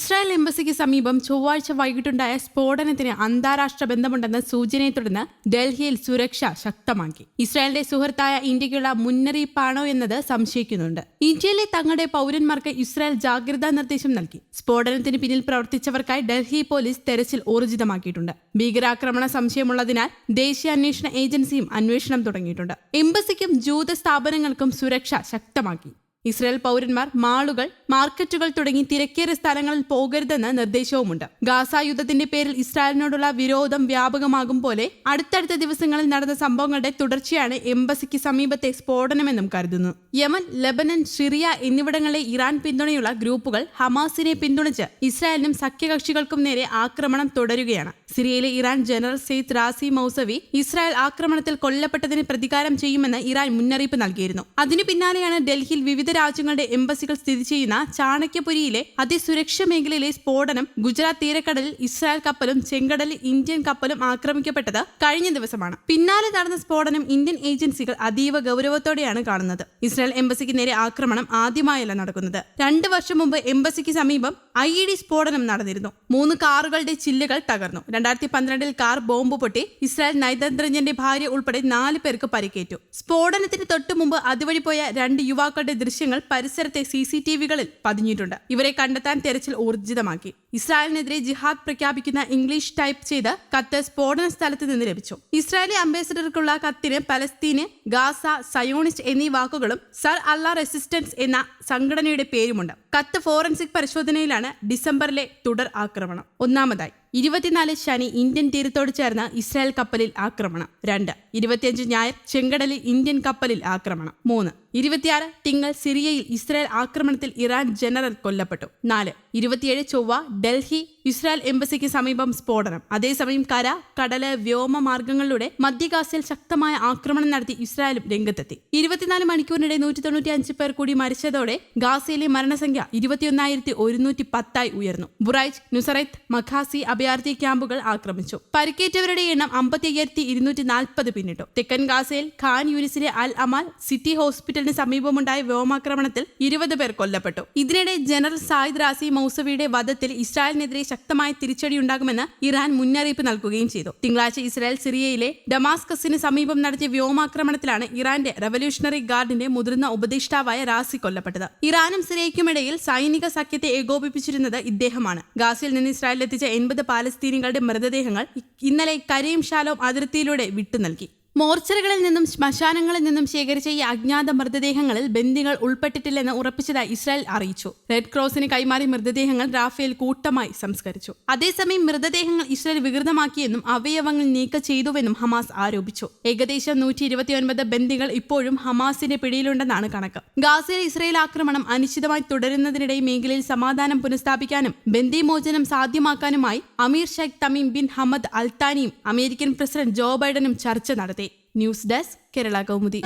Israel എംബസിക്ക് സമീപം ചൊവ്വാഴ്ച വൈകിട്ടുണ്ടായ സ്ഫോടനത്തിന് അന്താരാഷ്ട്ര ബന്ധമുണ്ടെന്ന സൂചനയെ തുടർന്ന് ഡൽഹിയിൽ സുരക്ഷ ശക്തമാക്കി. ഇസ്രായേലിന്റെ സുഹൃത്തായ ഇന്ത്യയ്ക്കുള്ള മുന്നറിയിപ്പാണോ എന്നത് സംശയിക്കുന്നുണ്ട്. ഇന്ത്യയിലെ തങ്ങളുടെ പൗരന്മാർക്ക് ഇസ്രായേൽ ജാഗ്രതാ നിർദ്ദേശം നൽകി. സ്ഫോടനത്തിന് പിന്നിൽ പ്രവർത്തിച്ചവർക്കായി ഡൽഹി പോലീസ് തെരച്ചിൽ ഊർജിതമാക്കിയിട്ടുണ്ട്. ഭീകരാക്രമണ സംശയമുള്ളതിനാൽ ദേശീയ അന്വേഷണ ഏജൻസിയും അന്വേഷണം തുടങ്ങിയിട്ടുണ്ട്. എംബസിക്കും ജൂത സ്ഥാപനങ്ങൾക്കും സുരക്ഷ ശക്തമാക്കി. ഇസ്രായേൽ പൗരന്മാർ മാളുകൾ മാർക്കറ്റുകൾ തുടങ്ങി തിരക്കേറിയ സ്ഥലങ്ങളിൽ പോകരുതെന്ന് നിർദ്ദേശവുമുണ്ട്. ഗാസ യുദ്ധത്തിന്റെ പേരിൽ ഇസ്രായേലിനോടുള്ള വിരോധം വ്യാപകമാകും പോലെ അടുത്തടുത്ത ദിവസങ്ങളിൽ നടന്ന സംഭവങ്ങളുടെ തുടർച്ചയാണ് എംബസിക്ക് സമീപത്തെ സ്ഫോടനമെന്നും കരുതുന്നു. യമൻ ലബനൻ സിറിയ എന്നിവിടങ്ങളിലെ ഇറാൻ പിന്തുണയുള്ള ഗ്രൂപ്പുകൾ ഹമാസിനെ പിന്തുണച്ച് ഇസ്രായേലിനും സഖ്യകക്ഷികൾക്കും നേരെ ആക്രമണം തുടരുകയാണ്. സിറിയയിലെ Iran general Seyed Razi Mousavi Israel ആക്രമണത്തിൽ കൊല്ലപ്പെട്ടതിന് പ്രതികാരം ചെയ്യുമെന്ന് ഇറാൻ മുന്നറിയിപ്പ് നൽകിയിരുന്നു. അതിനു പിന്നാലെയാണ് ഡൽഹിയിൽ വിവിധ രാജ്യങ്ങളുടെ എംബസികൾ സ്ഥിതി ചെയ്യുന്ന ചാണക്യപുരിയിലെ അതിസുരക്ഷ മേഖലയിലെ സ്ഫോടനം ഗുജറാത്ത് തീരക്കടലിൽ ഇസ്രായേൽ കപ്പലും ചെങ്കടലിൽ ഇന്ത്യൻ കപ്പലും ആക്രമിക്കപ്പെട്ടത് കഴിഞ്ഞ ദിവസമാണ്. പിന്നാലെ നടന്ന സ്ഫോടനം ഇന്ത്യൻ ഏജൻസികൾ അതീവ ഗൗരവത്തോടെയാണ് കാണുന്നത്. ഇസ്രായേൽ എംബസിക്ക് നേരെ ആക്രമണം ആദ്യമായല്ല നടക്കുന്നത്. രണ്ട് വർഷം മുമ്പ് എംബസിക്ക് സമീപം ഐ ഇ ഡി സ്ഫോടനം നടന്നിരുന്നു. മൂന്ന് കാറുകളുടെ ചില്ലുകൾ തകർന്നു. രണ്ടായിരത്തി പന്ത്രണ്ടിൽ കാർ ബോംബ് പൊട്ടി ഇസ്രായേൽ നയതന്ത്രജ്ഞന്റെ ഭാര്യ ഉൾപ്പെടെ നാല് പേർക്ക് പരിക്കേറ്റു. സ്ഫോടനത്തിന് തൊട്ടു മുമ്പ് അതുവഴി പോയ രണ്ട് യുവാക്കളുടെ ദൃശ്യങ്ങൾ പരിസരത്തെ സി സി ടി വികളിൽ പതിഞ്ഞിട്ടുണ്ട്. ഇവരെ കണ്ടെത്താൻ തെരച്ചിൽ ഊർജിതമാക്കി. ഇസ്രായേലിനെതിരെ ജിഹാദ് പ്രഖ്യാപിക്കുന്ന ഇംഗ്ലീഷ് ടൈപ്പ് ചെയ്ത് കത്ത് സ്ഫോടന സ്ഥലത്ത് നിന്ന് ലഭിച്ചു. ഇസ്രായേലി അംബാസിഡർക്കുള്ള കത്തിന് പലസ്തീന് ഗാസ സയോണിസ്റ്റ് എന്നീ വാക്കുകളും സർ അല്ല റെസിസ്റ്റൻസ് എന്ന സംഘടനയുടെ പേരുമുണ്ട്. കത്ത് ഫോറൻസിക് പരിശോധനയിലാണ് ഡിസംബറിലെ തുടർ ആക്രമണം. ഒന്നാമതായി ഇരുപത്തിനാല് ശനി ഇന്ത്യൻ തീരത്തോട് ചേർന്ന ഇസ്രായേൽ കപ്പലിൽ ആക്രമണം. രണ്ട് ഇരുപത്തിയഞ്ച് ഞായർ ചെങ്കടലിൽ ഇന്ത്യൻ കപ്പലിൽ ആക്രമണം. മൂന്ന് ഇരുപത്തിയാറ് തിങ്കൾ സിറിയയിൽ ഇസ്രായേൽ ആക്രമണത്തിൽ ഇറാൻ ജനറൽ കൊല്ലപ്പെട്ടു. നാല് ഇരുപത്തിയേഴ് ചൊവ്വ ഡൽഹി ഇസ്രായേൽ എംബസിക്ക് സമീപം സ്ഫോടനം. അതേസമയം കര കടൽ വ്യോമ മാർഗങ്ങളിലൂടെ മധ്യഗാസയിൽ ശക്തമായ ആക്രമണം നടത്തി ഇസ്രായേലും രംഗത്തെത്തി. ഇരുപത്തിനാല് മണിക്കൂറിനിടെ നൂറ്റി തൊണ്ണൂറ്റി അഞ്ച് പേർ കൂടി മരിച്ചതോടെ ഗാസയിലെ മരണസംഖ്യ ഇരുപത്തിയൊന്നായിരത്തി ഒരുന്നൂറ്റി പത്തായി ഉയർന്നു. ബുറൈജ് നുസറൈത്ത് മഖാസി അഭയാർത്ഥി ക്യാമ്പുകൾ ആക്രമിച്ചു. പരിക്കേറ്റവരുടെ എണ്ണം അമ്പത്തി അയ്യായിരത്തി ഇരുന്നൂറ്റി നാൽപ്പത് പിന്നിട്ടു. തെക്കൻ ഗാസയിൽ ഖാൻ യൂനിസിലെ അൽ അമാൽ സിറ്റി ഹോസ്പിറ്റലിന് സമീപമുണ്ടായ വ്യോമാക്രമണത്തിൽ ഇരുപത് പേർ കൊല്ലപ്പെട്ടു. ഇതിനിടെ ജനറൽ സായിദ് റാസി മൗസവിയുടെ വധത്തിൽ ഇസ്രായേലിനെതിരെ ശക്തമായ തിരിച്ചടി ഉണ്ടാകുമെന്ന് ഇറാൻ മുന്നറിയിപ്പ് നൽകുകയും ചെയ്തു. തിങ്കളാഴ്ച ഇസ്രായേൽ സിറിയയിലെ ഡമാസ്കസിന് സമീപം നടത്തിയ വ്യോമാക്രമണത്തിലാണ് ഇറാന്റെ റവല്യൂഷണറി ഗാർഡിന്റെ മുതിർന്ന ഉപദേഷ്ടാവായ റാസി കൊല്ലപ്പെട്ടത്. ഇറാനും സിറിയയ്ക്കുമിടയിൽ സൈനിക സഖ്യത്തെ ഏകോപിപ്പിച്ചിരുന്നത് ഇദ്ദേഹമാണ്. ഗാസിൽ നിന്ന് ഇസ്രായേലിൽ എത്തിച്ച എൺപത് പാലസ്തീനികളുടെ മൃതദേഹങ്ങൾ ഇന്നലെ കരയും ഷാലോം അതിർത്തിയിലൂടെ വിട്ടു നൽകി മോർച്ചറികളിൽ നിന്നും ശ്മശാനങ്ങളിൽ നിന്നും ശേഖരിച്ച ഈ അജ്ഞാത മൃതദേഹങ്ങളിൽ ബന്ദികൾ ഉൾപ്പെട്ടിട്ടില്ലെന്ന് ഉറപ്പിച്ചതായി ഇസ്രായേൽ അറിയിച്ചു. റെഡ് ക്രോസിന് കൈമാറി മൃതദേഹങ്ങൾ റാഫേൽ കൂട്ടമായി സംസ്കരിച്ചു. അതേസമയം മൃതദേഹങ്ങൾ ഇസ്രായേൽ വികൃതമാക്കിയെന്നും അവയവങ്ങൾ നീക്കം ചെയ്തുവെന്നും ഹമാസ് ആരോപിച്ചു. ഏകദേശം നൂറ്റി ഇരുപത്തിയൊൻപത് ബന്ദികൾ ഇപ്പോഴും ഹമാസിന്റെ പിടിയിലുണ്ടെന്നാണ് കണക്ക്. ഗാസയിൽ ഇസ്രായേൽ ആക്രമണം അനിശ്ചിതമായി തുടരുന്നതിനിടെ മേഖലയിൽ സമാധാനം പുനഃസ്ഥാപിക്കാനും ബന്ദിമോചനം സാധ്യമാക്കാനുമായി Amir Sheikh Tamim bin Hamad അൽത്താനിയും American president Joe ബൈഡനും ചർച്ച നടത്തി. News desk Kerala Kaumudi